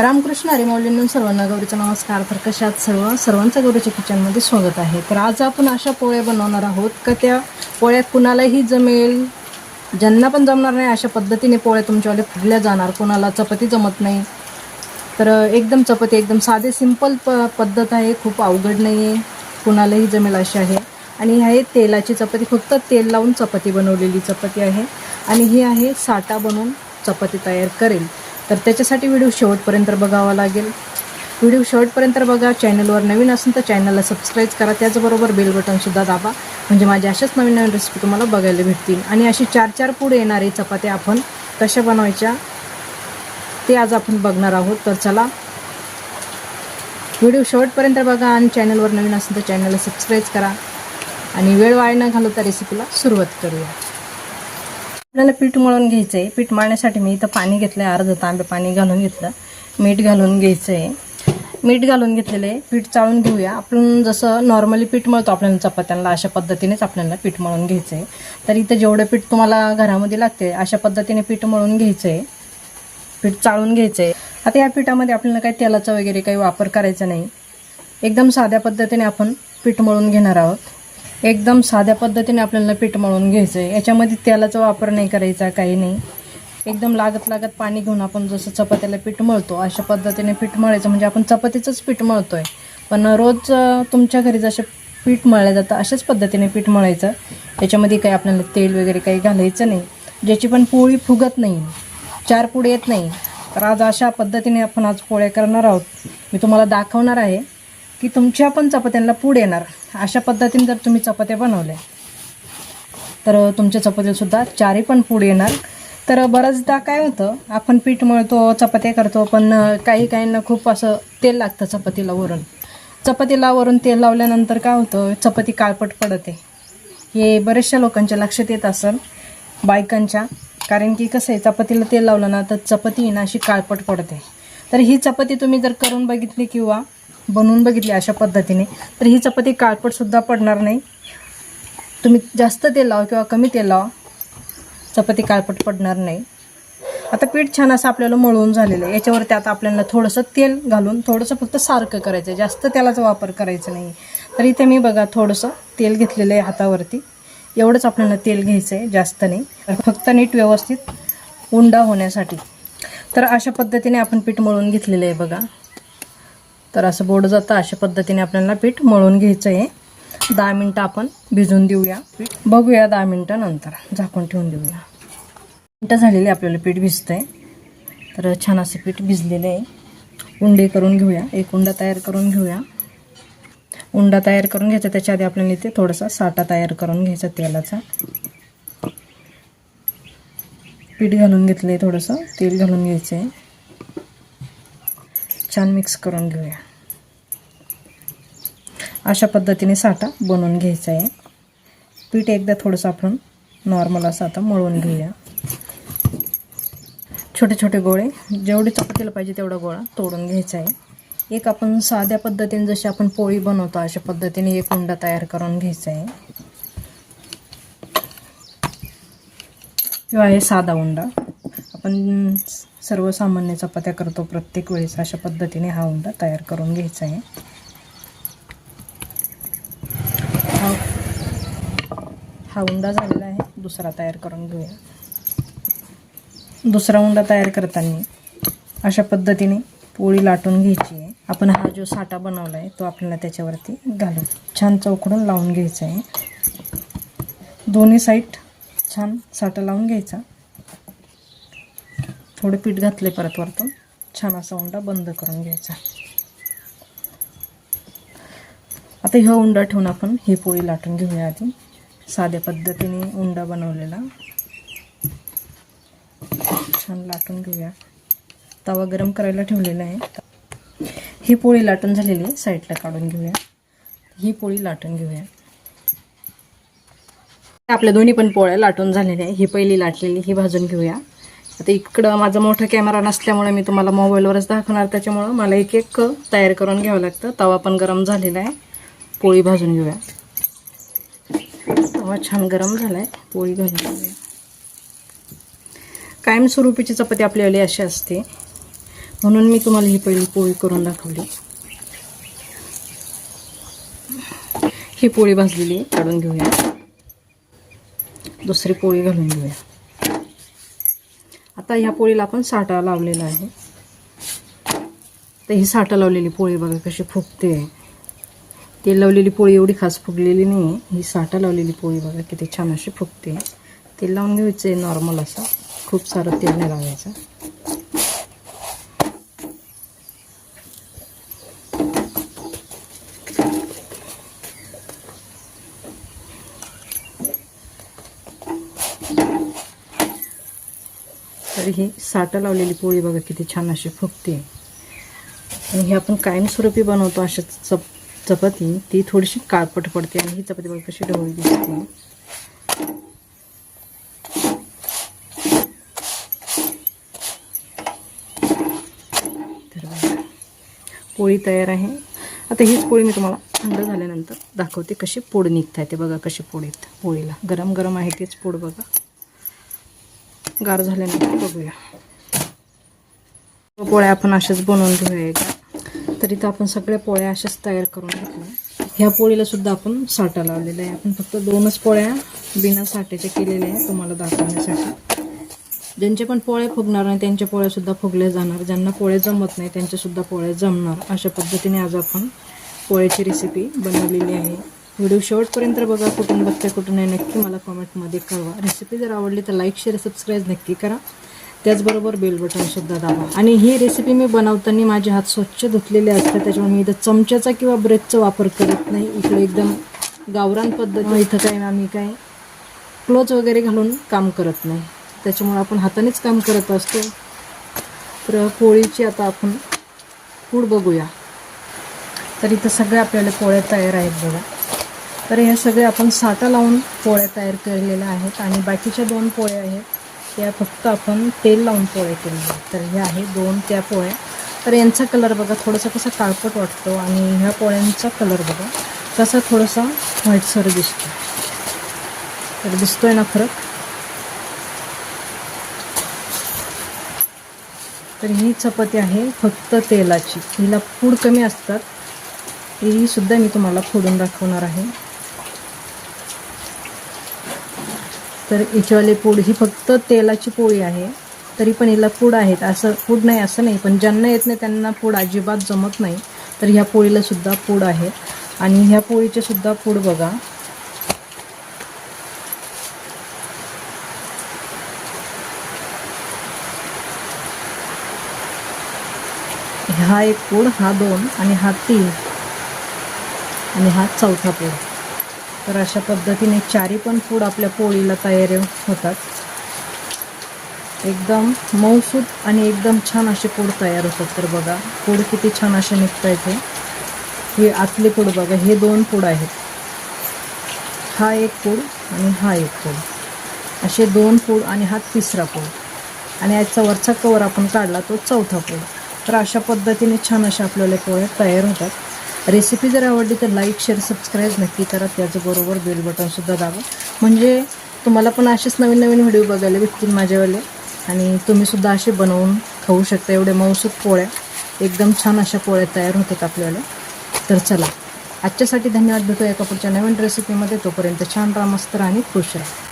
रामकृष्ण हरी सर्वांना गौरीचा नमस्कार. तर कशात सर्व? सर्वांचं गौरीच्या किचनमध्ये स्वागत आहे. तर आज आपण अशा पोळ्या बनवणार आहोत का त्या पोळ्या कुणालाही जमेल? ज्यांना पण जमणार नाही अशा पद्धतीने पोळ्या तुमच्यावाले फुगल्या जाणार. कुणाला चपाती जमत नाही. तर एकदम चपाती एकदम साधे सिंपल प पद्धत आहे. खूप अवघड नाही आहे कुणालाही जमेल अशी आहे. आणि ही आहे तेलाची चपाती. फक्त तेल लावून चपाती बनवलेली चपाती आहे. आणि ही आहे साटा बनवून चपाती तयार करेल. तर त्याच्यासाठी व्हिडिओ शेवटपर्यंत बघावा लागेल. व्हिडिओ शेवटपर्यंत बघा. चॅनलवर नवीन असेल तर चॅनलला सबस्क्राईब करा. त्याचबरोबर बेल बटनसुद्धा दाबा. म्हणजे माझ्या अशाच नवीन नवीन रेसिपी तुम्हाला बघायला भेटतील. आणि अशी चार चार पुढे येणारे चपात्या आपण कशा बनवायच्या ते आज आपण बघणार आहोत. तर चला. व्हिडिओ शेवटपर्यंत बघा आणि चॅनलवर नवीन असेल तर चॅनलला सबस्क्राईब करा. आणि वेळ वाया न घालवता रेसिपीला सुरुवात करूया. आपल्याला पीठ मळून घ्यायचं आहे पीठ मळण्यासाठी मी इथं पाणी घेतलं आहे अर्ध तांबे पाणी घालून घेतलं. मीठ घालून घ्यायचं आहे मीठ घालून घेतलेलं आहे पीठ चाळून घेऊया. आपण जसं नॉर्मली पीठ मळतो आपल्याला चपात्यांना अशा पद्धतीनेच आपल्याला पीठ मळून घ्यायचं आहे तर इथं जेवढं पीठ तुम्हाला घरामध्ये लागते अशा पद्धतीने पीठ मळून घ्यायचं आहे पीठ चाळून घ्यायचं आहे आता या पिठामध्ये आपल्याला काही तेलाचा वगैरे काही वापर करायचा नाही. एकदम साध्या पद्धतीने आपण पीठ मळून घेणार आहोत. एकदम साध्या पद्धतीने आपल्याला पीठ मळून घ्यायचं आहे याच्यामध्ये तेलाचा वापर नाही करायचा काही नाही. एकदम लागत लागत पाणी घेऊन आपण जसं चपात्याला पीठ मळतो अशा पद्धतीने पीठ मळायचं. म्हणजे आपण चपातीचंच पीठ मळतो आहे पण रोज तुमच्या घरी जसे पीठ मळलं जातं अशाच पद्धतीने पीठ मळायचं. याच्यामध्ये काही आपल्याला तेल वगैरे काही घालायचं नाही. ज्याची पण पोळी फुगत नाही. चार पुढे येत नाही. तर आज अशा पद्धतीने आपण आज पोळ्या करणार आहोत. मी तुम्हाला दाखवणार आहे. की तुमच्या पण चपात्यांना पूड येणार. अशा पद्धतीने जर तुम्ही चपात्या बनवल्या तर तुमच्या चपातीसुद्धा चारही पण पूड येणार. तर बऱ्याचदा काय होतं आपण पीठ मळतो चपात्या करतो पण काही काहींना खूप असं तेल लागतं चपातीला वरून. चपातीला वरून तेल लावल्यानंतर काय होतं चपाती काळपट पडते. हे बऱ्याचशा लोकांच्या लक्षात येत असेल बायकांच्या. कारण की कसं आहे चपातीला तेल लावलं ना तर चपाती ना अशी काळपट पडते. तर ही चपाती तुम्ही जर करून बघितली किंवा बनवून बघितली अशा पद्धतीने. तर ही चपाती काळपटसुद्धा पडणार नाही. तुम्ही जास्त तेल लावा किंवा कमी तेल लावा. चपाती काळपट पडणार नाही. आता पीठ छान असं आपल्याला मळून झालेलं आहे. याच्यावरती आता आपल्याला थोडंसं तेल घालून थोडंसं फक्त सारखं करायचं आहे. जास्त तेलाचा वापर करायचा नाही. तर इथे मी बघा थोडंसं तेल घेतलेलं आहे हातावरती. एवढंच आपल्याला तेल घ्यायचं आहे जास्त नाही. फक्त नीट व्यवस्थित उंडा होण्यासाठी. तर अशा पद्धतीने आपण पीठ मळून घेतलेलं आहे बघा. तर असं बोर्ड जातं अशा पद्धतीने आपल्याला पीठ मळून घ्यायचं आहे दहा मिनटं आपण भिजून देऊया. पीठ बघूया दहा मिनटं नंतर. झाकून ठेवून देऊया. मिनटं झालेली आपल्याला पीठ भिजतं आहे तर छान असं पीठ भिजलेलं आहे. उंडे करून घेऊया. एक उंडा तयार करून घेऊया. उंडा तयार करून घ्यायचा त्याच्या आधी आपल्याला इथे थोडासा साठा तयार करून घ्यायचा तेलाचा. पीठ घालून घेतलं आहे थोडंसं. तेल घालून घ्यायचं आहे छान मिक्स करून घेऊया. अशा पद्धतीने साठा बनवून घ्यायचा आहे. पीठ एकदा थोडंसं आपण नॉर्मल असं आता मळून घेऊया. छोटे छोटे गोळे जेवढे चपातीला पाहिजे तेवढा गोळा तोडून घ्यायचा आहे. एक आपण साध्या पद्धतीने जशी आपण पोळी बनवतो अशा पद्धतीने एक उंडा तयार करून घ्यायचा आहे. किंवा आहे साधा उंडा. आपण सर्वसामान्य चपात्या करतो प्रत्येक वेळेस अशा पद्धतीने हा उंडा तयार करून घ्यायचा आहे. हा उंडा झालेला आहे. दुसरा तयार करून घेऊया. दुसरा उंडा तयार करताना अशा पद्धतीने पोळी लाटून घ्यायची आहे. आपण हा जो साठा बनवला आहे तो आपल्याला त्याच्यावरती घालून छान चौकडून लावून घ्यायचा आहे. दोन्ही साईड छान साठा लावून घ्यायचा. थोडं पीठ घातले परत वरतून. छान असा उंडा बंद करून घ्यायचा. आता हा उंडा ठेवून आपण ही पोळी लाटून घेऊया आधी. साध्या पद्धतीने उंडा बनवलेला. छान लाटून घेऊया. तवा गरम करायला ठेवलेला आहे. ही पोळी लाटून झालेली आहे. साईडला काढून घेऊया. ही पोळी लाटून घेऊया. आपल्या दोन्ही पण पोळ्या लाटून झालेल्या आहे ही पहिली लाटलेली ही भाजून घेऊया. आता इकडं माझा मोठा कॅमेरा नसल्यामुळे मी तुम्हाला मोबाईलवरच दाखवणार. त्याच्यामुळं मला एक एक तयार करून घ्यावं लागतं. तवा पण गरम झालेला आहे. पोळी भाजून घेऊया. तवा छान गरम झाला आहे पोळी घालून घेऊया. कायमस्वरूपीची चपाती आपल्यावाली अशी असते. म्हणून मी तुम्हाला ही पहिली पोळी करून दाखवली. ही पोळी भाजलेली काढून घेऊया. दुसरी पोळी घालून घेऊया. आता ह्या पोळीला आपण साठा लावलेला आहे. तर ही साठा लावलेली पोळी बघा कशी फुगते. ती लावलेली पोळी एवढी खास फुगलेली नाही आहे ही साठा लावलेली पोळी बघा किती छान अशी फुगते. तेल लावून घ्यायचं आहे नॉर्मल असं. खूप सारं तेल नाही लावायचं. तर ही साठा लावलेली पोळी बघा किती छान अशी फुगते. आणि ही आपण कायमस्वरूपी बनवतो अशा चप चपाती ती थोडीशी काळपट पडते आणि ही चपाती बघा कशी ढवळी दिसते. पोळी तयार आहे. आता हीच पोळी मी तुम्हाला थंड झाल्यानंतर दाखवते कशी पोड निघत आहे ते बघा कशी पोळीत पोळीला. गरम गरम आहे तेच पोड बघा. गार झाल्यानंतर बघूया. पोळ्या आपण अशाच बनवून घेऊया एकदा. तर इथं आपण सगळ्या पोळ्या अशाच तयार करून घेतल्या. ह्या पोळीला सुद्धा आपण साठा लावलेला आहे. आपण फक्त दोनच पोळ्या बिना साठ्याच्या केलेल्या आहे तुम्हाला दाखवण्यासाठी. ज्यांचे पण पोळ्या फुगणार नाही त्यांच्या पोळ्यासुद्धा फुगल्या जाणार. ज्यांना पोळ्या जमत नाही त्यांच्यासुद्धा पोळ्या जमणार. अशा पद्धतीने आज आपण पोळ्याची रेसिपी बनवलेली आहे. व्हिडिओ शेवटपर्यंत बघा कुठून बघता कुठून नाही नक्की मला कमेंटमध्ये कळवा. रेसिपी जर आवडली तर लाईक शेअर सबस्क्राईब नक्की करा. त्याचबरोबर बेल बटनसुद्धा दाबा आणि ही रेसिपी मी बनवताना माझे हात स्वच्छ धुतलेले असतात त्याच्यामुळे मी इथं चमच्याचा किंवा ब्रेकचा वापर करत नाही. इकडे एकदम गावरान पद्धत इथं काय आम्ही काय क्लोज वगैरे घालून काम करत नाही. त्याच्यामुळे आपण हातानेच काम करत असतो. तर पोळीची आता आपण पूड बघूया. तर इथं सगळ्या आपल्याला पोळ्या तयार आहेत बघा. तर ह्या सगळ्या आपण साठा लावून पोळ्या तयार केलेल्या आहेत आणि बाकीच्या दोन पोळ्या आहेत. त्या फक्त आपण तेल लावून पोळ्या केलेल्या तर ह्या आहे दोन त्या पोळ्या. तर यांचा कलर बघा थोडासा कसा काळपट वाटतो आणि ह्या पोळ्यांचा कलर बघा कसा थोडासा व्हाईटसर दिसतो तर दिसतोय ना फरक? तर ही चपाती आहे फक्त तेलाची. हिला फूड कमी असतात. हीसुद्धा मी तुम्हाला फोडून दाखवणार आहे. तर हिच्यावाली पूड ही फक्त तेलाची पोळी आहे. तरी पण हिला पूड आहेत. असं पूड नाही असं नाही. पण ज्यांना येत नाही त्यांना पूड अजिबात जमत नाही. तर ह्या पोळीलासुद्धा पूड आहे. आणि ह्या पोळीचे सुद्धा पूड बघा. हा एक पूड हा दोन आणि हा तीन आणि हा चौथा पूड. तर अशा पद्धतीने चारी पण पूड आपल्या पोळीला तयार होतात. एकदम मऊसूत आणि एकदम छान असे पूड तयार होतात तर बघा पूड किती छान असे निघता येते हे आतले पूड बघा हे दोन पूड आहेत. हा एक पूड आणि हा एक पूड. असे दोन पूड आणि हा तिसरा पूड. आणि याचा वरचा कवर आपण काढला तो चौथा पूड. तर अशा पद्धतीने छान अशा आपल्याला पोळ्या तयार होतात. रेसिपी जर आवडली तर लाईक शेअर सबस्क्राईब नक्की करा. त्याचबरोबर बेल बटनसुद्धा दाबा. म्हणजे तुम्हाला पण असेच नवीन नवीन व्हिडिओ बघायला भेटतील माझ्यावाले. आणि तुम्हीसुद्धा असे बनवून खाऊ शकता एवढे मऊसूत पोळ्या. एकदम छान अशा पोळ्या तयार होतात आपल्याला. तर चला आजच्यासाठी धन्यवाद भेटूया एका पुढच्या नवीन रेसिपीमध्ये तोपर्यंत छान राहा मस्त राहा आणि खुश राहा.